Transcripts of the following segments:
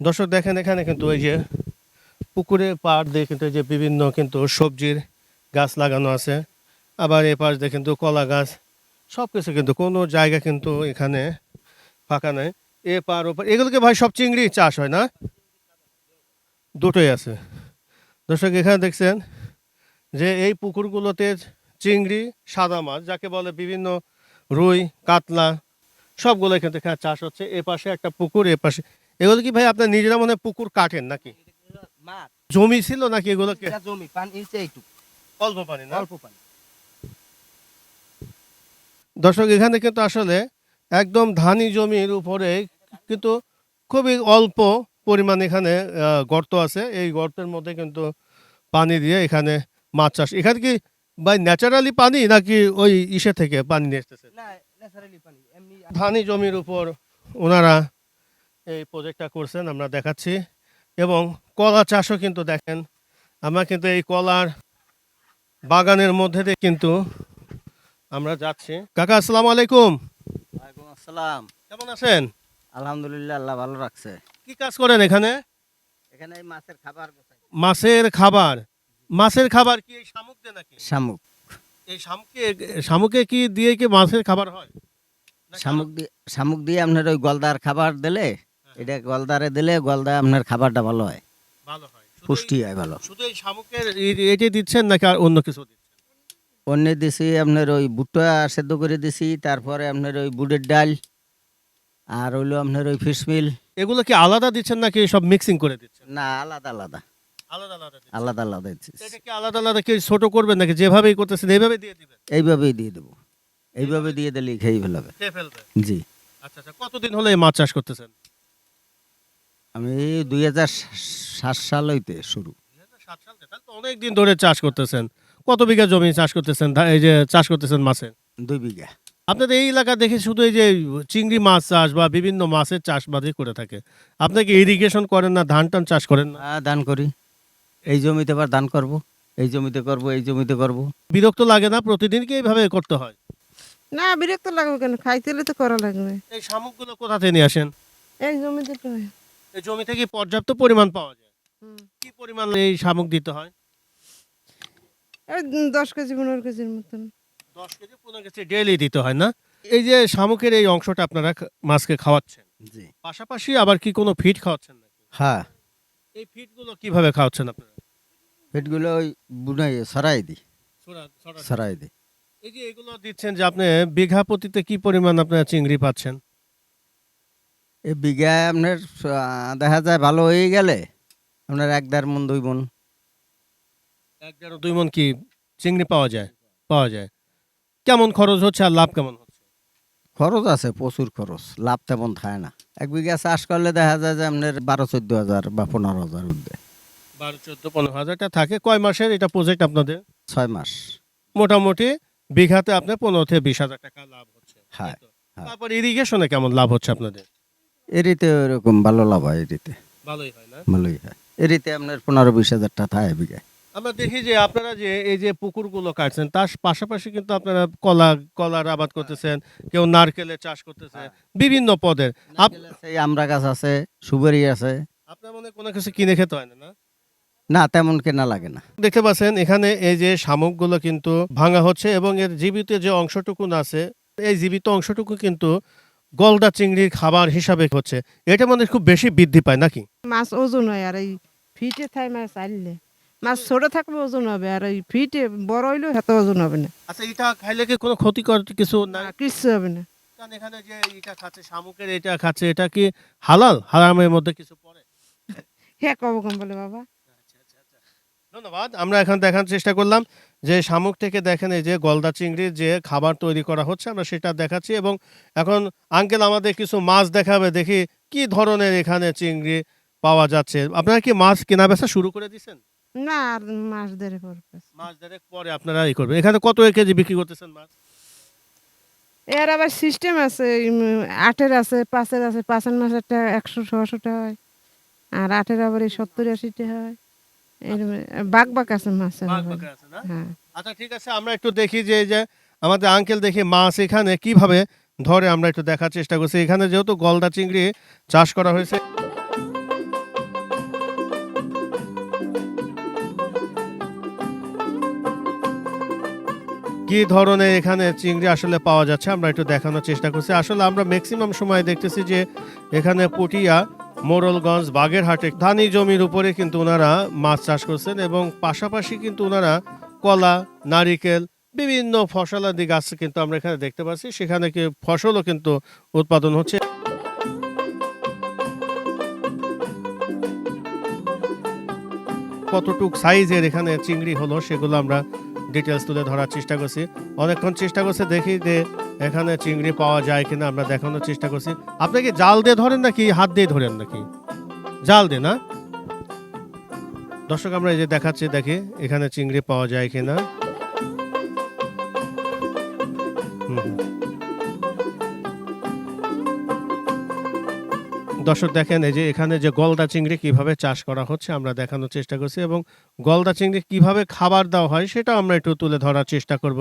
দর্শক, দেখেন এখানে কিন্তু ওই যে পুকুরে পাড় দিয়ে কিন্তু এই যে বিভিন্ন কিন্তু সবজির গাছ লাগানো আছে। আবার এ পাশ দিয়ে কিন্তু কলা গাছ সব কিছু কিন্তু কোনো জায়গা কিন্তু এখানে ফাঁকা নেই। এ পার ওপার, এগুলোকে ভাই সব চিংড়ি চাষ হয় না? দুটোই আছে। দর্শক, এখানে দেখছেন যে এই পুকুরগুলোতে চিংড়ি, সাদা মাছ যাকে বলে বিভিন্ন রুই, কাতলা সবগুলো এখান থেকে চাষ হচ্ছে। এ পাশে একটা পুকুর, এ পাশে এগুলো কি ভাই আপনার নিজেরা মনে পুকুর কাটেন নাকি? জমি ছিল নাকি এগুলোকে? জমি পানি অল্প পানি না? অল্প পানি। দর্শক এখানে কিন্তু আসলে একদম ধানি জমির উপরে কিন্তু খুবই অল্প পরিমাণ এখানে গর্ত আছে। এই গর্তের মধ্যে কিন্তু পানি দিয়ে এখানে মাছ চাষ। এখানে কি ভাই ন্যাচারালি পানি নাকি ওই ইসে থেকে পানি নিয়ে এমনি ধানি জমির উপর ওনারা এই প্রজেক্টটা করছেন আমরা দেখাচ্ছি। এবং কলা চাষও কিন্তু দেখেন আমরা কিন্তু এই কলার বাগানের মধ্যে দিয়ে কিন্তু আমরা যাচ্ছি। কাকা আসসালামু আলাইকুম। ওয়ালাইকুম আসসালাম। কেমন আছেন? আলহামদুলিল্লাহ আল্লাহ ভালো রাখছে। কি কাজ করেন এখানে? এখানে এই মাছের খাবার মাছের খাবার? মাছের খাবার কি এই শামুক দিয়ে নাকি? শামুক। এই শামুকে শামুকে কি দিয়ে কি মাছের খাবার হয়? শামুক দিয়ে শামুক দিয়ে আপনার ওই গলদার খাবার দিলে এটা গলদারে দিলে গলদা আপনার খাবারটা ভালো হয়। ভালো হয়। পুষ্টি হয় ভালো। শুধু এই শামুকের এটি দিচ্ছেন নাকি আর অন্য কিছু অন্য দিছি আপনার ওই ভুট্টা সেদ্ধ করে দিছি তারপরে আপনার ওই বুটের ডাল আর হইল আপনার ওই ফিশমিল এগুলো কি আলাদা দিচ্ছেন নাকি সব মিক্সিং করে দিচ্ছেন? না আলাদা আলাদা। আলাদা আলাদা আলাদা আলাদা দিচ্ছি। এটা কি আলাদা আলাদা কি ছোট করবেন নাকি? যেভাবেই করতেছেন এইভাবে দিয়ে দিবেন? এইভাবেই দিয়ে দেবো। এইভাবে দিয়ে দিলে খেয়ে ফেলাবে। খেয়ে ফেলবে? জি। আচ্ছা আচ্ছা। কতদিন হলো এই মাছ চাষ করতেছেন? আমি দুই হাজার সাত সাল হইতে শুরু সাত সাল থেকে, তো অনেক দিন ধরে চাষ করতেছেন। কত বিঘা জমি চাষ করতেছেন? এই যে চাষ করতেছেন মাছের? দুই বিঘা। আপনাদের এই এলাকা দেখে শুধু এই যে চিংড়ি মাছ চাষ বা বিভিন্ন মাছের চাষবাদই করে থাকে। আপনি কি ইরিগেশন করেন না ধান টান চাষ করেন না? আহ, দান করি। এই জমিতে আবার ধান করব এই জমিতে করব এই জমিতে করব। বিরক্ত লাগে না? প্রতিদিন কি এইভাবে করতে হয়? না বিরক্ত লাগবে কেন? খাইতে তো করা লাগবে। এই শামুকগুলো কোথা থেকে নিয়ে আসেন? এই জমিতে তো। হয়। এই জমি থেকে পর্যাপ্ত পরিমাণ পাওয়া যায়। কি পরিমাণ এই শামুক দিতে হয়? এই দশ কেজি পনেরো কেজির মতন। দশ কেজি পনেরো কেজি ডেলি দিতে হয় না? এই যে শামুকের এই অংশটা আপনারা মাছকে খাওয়াচ্ছেন। জি। পাশাপাশি আবার কি কোনো ফিড খাওয়াচ্ছেন নাকি? হ্যাঁ। এই ফিডগুলো কীভাবে খাওয়াচ্ছেন আপনারা? পেটগুলো ওই বুনাই সরাই দিই। সরাই দিই। এই যে এগুলো দিচ্ছেন যে আপনি বিঘা প্রতিতে কি পরিমাণ আপনারা চিংড়ি পাচ্ছেন? এই বিঘায় আপনার দেখা যায় ভালো হয়ে গেলে আপনার এক দেড় মন দুই মন। এক দেড় দুই মন কি চিংড়ি পাওয়া যায়? পাওয়া যায়। কেমন খরচ হচ্ছে আর লাভ কেমন হচ্ছে? খরচ আছে প্রচুর খরচ। লাভ তেমন থাকে না। এক বিঘা চাষ করলে দেখা যায় যে আপনার বারো চোদ্দ হাজার বা পনেরো হাজার উঠবে। বারো চোদ্দ পনেরো হাজারটা থাকে। কয় মাসের এটা প্রজেক্ট আপনাদের? ছয় মাস। মোটামুটি বিঘাতে আপনার পনেরো থেকে বিশ হাজার টাকা লাভ হচ্ছে। হ্যাঁ, হ্যাঁ। তারপর ইরিগেশনে কেমন লাভ হচ্ছে আপনাদের? এরিতে ওরকম ভালো লাভ হয় এরিতে। ভালোই হয় না? ভালোই হয়। এরিতে আপনার পনেরো বিশ হাজার টাকা থাকে বিঘায়। আমরা দেখি যে আপনারা যে এই যে পুকুরগুলো কাটছেন তার পাশাপাশি কিন্তু আপনারা কলা কলার আবাদ করতেছেন কেউ নারকেলের চাষ করতেছে বিভিন্ন পদের। সেই আমরা গাছ আছে সুবেরি আছে। আপনার মনে হয় কোনো কিছু কিনে খেতে হয় না না? না তেমন কেনা লাগে না। দেখতে পাচ্ছেন এখানে এই যে শামুকগুলো কিন্তু ভাঙা হচ্ছে এবং এর জীবিত যে অংশটুকু আছে এই জীবিত অংশটুকু কিন্তু গলদা চিংড়ির খাবার হিসাবে হচ্ছে। এটা মানে খুব বেশি বৃদ্ধি পায় নাকি? মাছ ওজন হয় আর এই ফিটে থাই মাছ আনলে। মাছ ছোট থাকবে ওজন হবে আর এই ফিটে বড় হইলেও এত ওজন হবে না। আচ্ছা এটা খাইলে কি কোনো ক্ষতিকর কিছু না? কিচ্ছু হবে না। কারণ এখানে যে এটা খাচ্ছে শামুকের এটা খাচ্ছে এটা কি হালাল? হারামের মধ্যে কিছু পড়ে? হ্যাঁ কব কম বলে বাবা। ধন্যবাদ। আমরা এখন দেখার চেষ্টা করলাম যে শামুক থেকে দেখেন এই যে গলদা চিংড়ির যে খাবার তৈরি করা হচ্ছে আমরা সেটা দেখাচ্ছি এবং এখন আঙ্কেল আমাদের কিছু মাছ দেখাবে দেখি কি ধরনের এখানে চিংড়ি পাওয়া যাচ্ছে। আপনারা কি মাছ কেনা বেচা শুরু করে দিয়েছেন? না আর মাছ ধরে করবে মাছ দেড়েক পরে আপনারা ই করবেন। এখানে কত কেজি বিক্রি করতেছেন মাছ? এর আবার সিস্টেম আছে আটের আছে পাঁচের আছে পাঁচের মাছেরটা একশো ছশো টাকা হয়। আর আটের আবার এই সত্তর আশিটা হয়। আচ্ছা ঠিক আছে আমরা একটু দেখি যে যে আমাদের আঙ্কেল দেখি মাছ এখানে কীভাবে ধরে আমরা একটু দেখার চেষ্টা করছি। এখানে যেহেতু গলদা চিংড়ি চাষ করা হয়েছে। কি ধরনের এখানে চিংড়ি আসলে পাওয়া যাচ্ছে আমরা একটু দেখানোর চেষ্টা করছি। আসলে আমরা ম্যাক্সিমাম সময় দেখতেছি যে এখানে পুটিয়া মোরলগঞ্জ বাগেরহাটে ধানি জমির উপরে কিন্তু ওনারা মাছ চাষ করছেন এবং পাশাপাশি কিন্তু ওনারা কলা, নারিকেল, বিভিন্ন ফসলাদি গাছ কিন্তু আমরা এখানে দেখতে পাচ্ছি। সেখানে কি ফসলও কিন্তু উৎপাদন হচ্ছে। কতটুক সাইজের এখানে চিংড়ি হলো সেগুলো আমরা ডিটেলস তুলে ধরার চেষ্টা করছি। অনেকক্ষণ চেষ্টা করছে দেখি যে এখানে চিংড়ি পাওয়া যায় কিনা, আমরা দেখানোর চেষ্টা করছি। আপনি কি জাল দিয়ে ধরেন নাকি হাত দিয়ে ধরেন নাকি? জাল দিয়ে, না? দর্শক, আমরা এই যে দেখাচ্ছি, দেখি এখানে চিংড়ি পাওয়া যায় কিনা। দর্শক দেখেন, এই যে এখানে যে গলদা চিংড়ি কীভাবে চাষ করা হচ্ছে, আমরা দেখানোর চেষ্টা করছি এবং গলদা চিংড়ি কীভাবে খাবার দেওয়া হয় সেটা আমরা একটু তুলে ধরার চেষ্টা করব।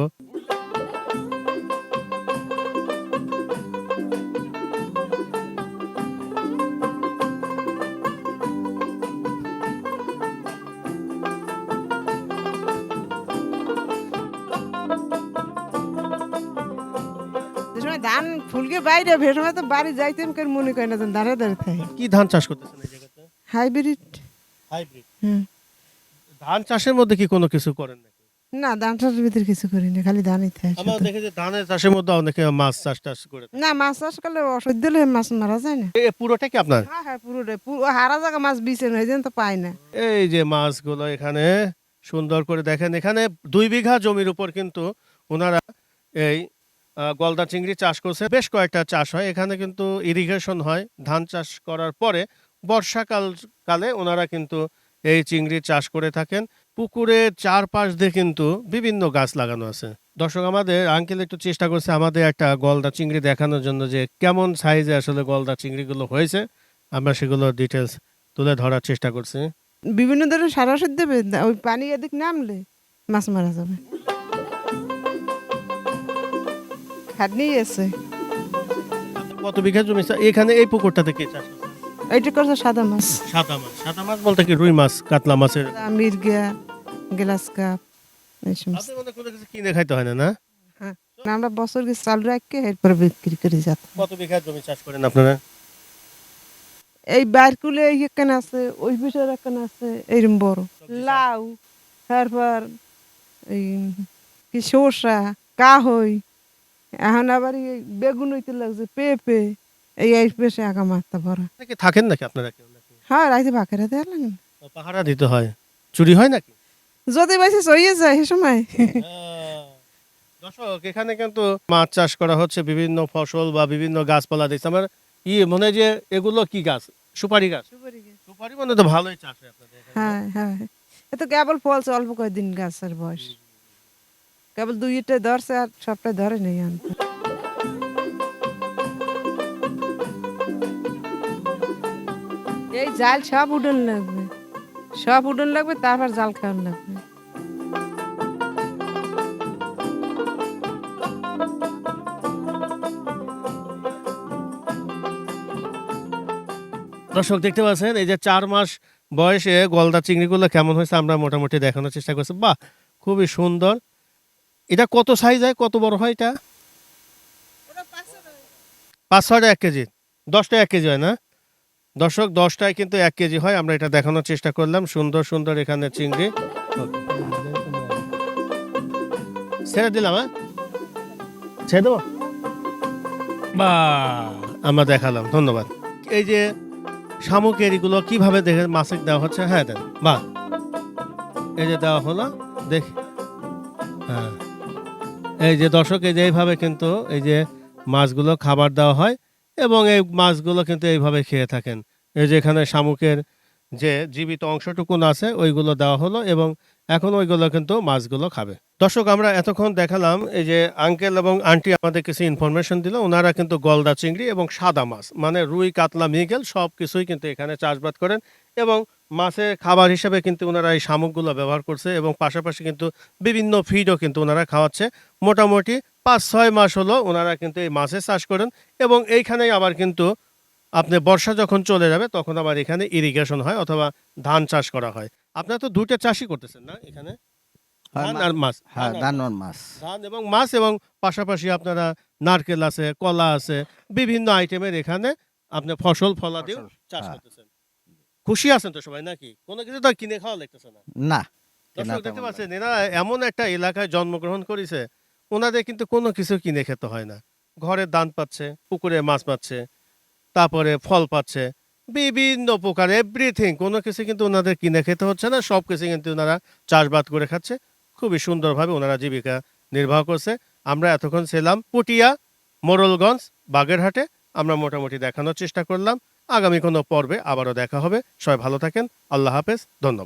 সময় ধান ফুলকে বাইরে সময় তো বাড়ি যাইতেন কেউ মনে করে না ধারে ধারে থাকে। কি ধান চাষ করতেছেন এই জায়গাতে? হাইব্রিড। হাইব্রিড? হুম। ধান চাষের মধ্যে কি কোনো কিছু করেন নাকি? না ধান চাষের ভিতরে কিছু করি না খালি ধানই থাকে আমরা। দেখি যে ধানের চাষের মধ্যে অনেকে মাছ চাষ টাস করে না মাছ চাষ করলে অসহ্য হলে মাছ মারা যায় না। এ পুরোটা কি আপনার? হ্যাঁ হ্যাঁ পুরোটাই পুরো হারা জায়গা মাছ বিছে নয় যেন তো পাই না। এই যে মাছগুলো এখানে সুন্দর করে দেখেন এখানে দুই বিঘা জমির উপর কিন্তু ওনারা এই গলদা চিংড়ি চাষ করছে। বেশ কয়েকটা চাষ হয়। এখানে কিন্তু ইরিগেশন হয়। ধান চাষ করার পরে বর্ষাকাল কালে ওনারা কিন্তু এই চিংড়ি চাষ করে থাকেন। পুকুরের চারপাশ দিয়ে কিন্তু বিভিন্ন গাছ লাগানো আছে। দর্শক, আমাদের আঙ্কেল একটু চেষ্টা করছে আমাদের একটা গলদা চিংড়ি দেখানোর জন্য যে কেমন সাইজে আসলে গলদা চিংড়িগুলো হয়েছে। আমরা সেগুলো ডিটেলস তুলে ধরার চেষ্টা করছি। বিভিন্ন ধরনের সারা ওষুধ দেবে ওই পানি এদিক নামলে মাছ মারা যাবে। খাটনি আছে। কত বিঘা জমি এখানে এই পুকুরটাতে কি চাষ এইটা করছে সাদা মাছ। সাদা মাছ। সাদা মাছ বলতে কি রুই মাছ কাতলা মাছের? মির্গা গ্লাস কাপ এই সমস্ত। কোনো খাইতে হয় না না? হ্যাঁ। আমরা বছর কিছু চাল রাখকে এরপরে বিক্রি করে যেত। কত বিঘা জমি চাষ করেন আপনারা? এই বারকুলে এই একখান আছে ওই পিঠের একখান আছে এইরকম বড়। লাউ তারপর এই কি সরষা কাহই এখন আবার এই বেগুন হইতে লাগছে পেঁপে এই এই পেশে আগা মারতে নাকি থাকেন নাকি আপনারা কেউ হ্যাঁ রাইতে বাঁকে রাতে ও, পাহারা দিতে হয়। চুরি হয় নাকি? যদি বাইসে চইয়ে যায় সে সময়। দর্শক এখানে কিন্তু মাছ চাষ করা হচ্ছে বিভিন্ন ফসল বা বিভিন্ন গাছপালা দিচ্ছে আমার ই মনে হয় যে এগুলো কি গাছ? সুপারি গাছ? সুপারি মানে তো ভালোই চাষ হয় আপনাদের হ্যাঁ হ্যাঁ। এ তো কেবল ফলছে অল্প কয়েকদিন গাছের বয়স। কেবল দুইটা ধরছে আর সবটা ধরে নেই আনতে এই জাল সব উডন লাগবে। সব উডন লাগবে, তারপর জাল খাওয়ান লাগবে। দর্শক, দেখতে পাচ্ছেন, এই যে চার মাস বয়সে গলদা চিংড়িগুলো কেমন হয়েছে, আমরা মোটামুটি দেখানোর চেষ্টা করছি। বাহ, খুবই সুন্দর। এটা কত সাইজ হয়? কত বড় হয় এটা? পাঁচ ছয়টা এক কেজি। দশটা এক কেজি হয় না? দর্শক দশটায় কিন্তু এক কেজি হয়। আমরা এটা দেখানোর চেষ্টা করলাম। সুন্দর সুন্দর এখানে চিংড়ি। ছেড়ে দিলাম হ্যাঁ? ছেড়ে দেবো? বা আমরা দেখালাম। ধন্যবাদ। এই যে শামুক এরিগুলো কীভাবে দেখে মাছে দেওয়া হচ্ছে? হ্যাঁ দেন। বাহ এই যে দেওয়া হলো দেখ। এই যে দর্শক, এই যে এইভাবে কিন্তু এই যে মাছগুলো খাবার দেওয়া হয় এবং এই মাছগুলো কিন্তু এইভাবে খেয়ে থাকেন। এই যে এখানে শামুকের যে জীবিত অংশটুকুন আছে, ওইগুলো দেওয়া হলো এবং এখন ওইগুলো কিন্তু মাছগুলো খাবে। দর্শক, আমরা এতক্ষণ দেখালাম এই যে আঙ্কেল এবং আন্টি আমাদের কিছু ইনফরমেশন দিল। ওনারা কিন্তু গলদা চিংড়ি এবং সাদা মাছ মানে রুই, কাতলা, মৃগেল সব কিছুই কিন্তু এখানে চাষবাদ করেন এবং মাছের খাবার হিসেবে কিন্তু ওনারা এই শামুকগুলো ব্যবহার করছে এবং পাশাপাশি কিন্তু বিভিন্ন ফিডও কিন্তু ওনারা খাওয়াচ্ছে। মোটামুটি পাঁচ ছয় মাস হলো ওনারা কিন্তু এই মাছের চাষ করেন এবং এইখানেই আবার কিন্তু আপনি বর্ষা যখন চলে যাবে তখন আবার এখানে ইরিগেশন হয় অথবা ধান চাষ করা হয়। আপনারা তো দুটো চাষই করতেছেন না এখানে? ধান আর মাছ। হ্যাঁ ধান আর মাছ। ধান এবং মাছ এবং পাশাপাশি আপনারা নারকেল আছে কলা আছে বিভিন্ন আইটেমের এখানে আপনি ফসল ফলাদিও ফসল, চাষ হ্যাঁ। করতেছেন। খুশি আছেন তো সবাই নাকি? কোনো কিছু তো কিনে খাওয়া লাগতেছে না। না দর্শক দেখতে পাচ্ছেন এরা এমন একটা এলাকায় জন্মগ্রহণ করেছে ওনাদের কিন্তু কোনো কিছু কিনে খেতে হয় না। ঘরের দান পাচ্ছে পুকুরে মাছ পাচ্ছে তারপরে ফল পাচ্ছে বিভিন্ন প্রকার এভরিথিং কোনো কিছু কিন্তু ওনাদের কিনে খেতে হচ্ছে না সব কিছু কিন্তু ওনারা চাষবাদ করে খাচ্ছে। খুবই সুন্দরভাবে ওনারা জীবিকা নির্বাহ করছে। আমরা এতক্ষণ ছিলাম পুটিয়া মোরলগঞ্জ বাগেরহাটে আমরা মোটামুটি দেখানোর চেষ্টা করলাম। আগামী কোনো পর্বে আবারও দেখা হবে। সবাই ভালো থাকেন। আল্লাহ হাফেজ। ধন্যবাদ।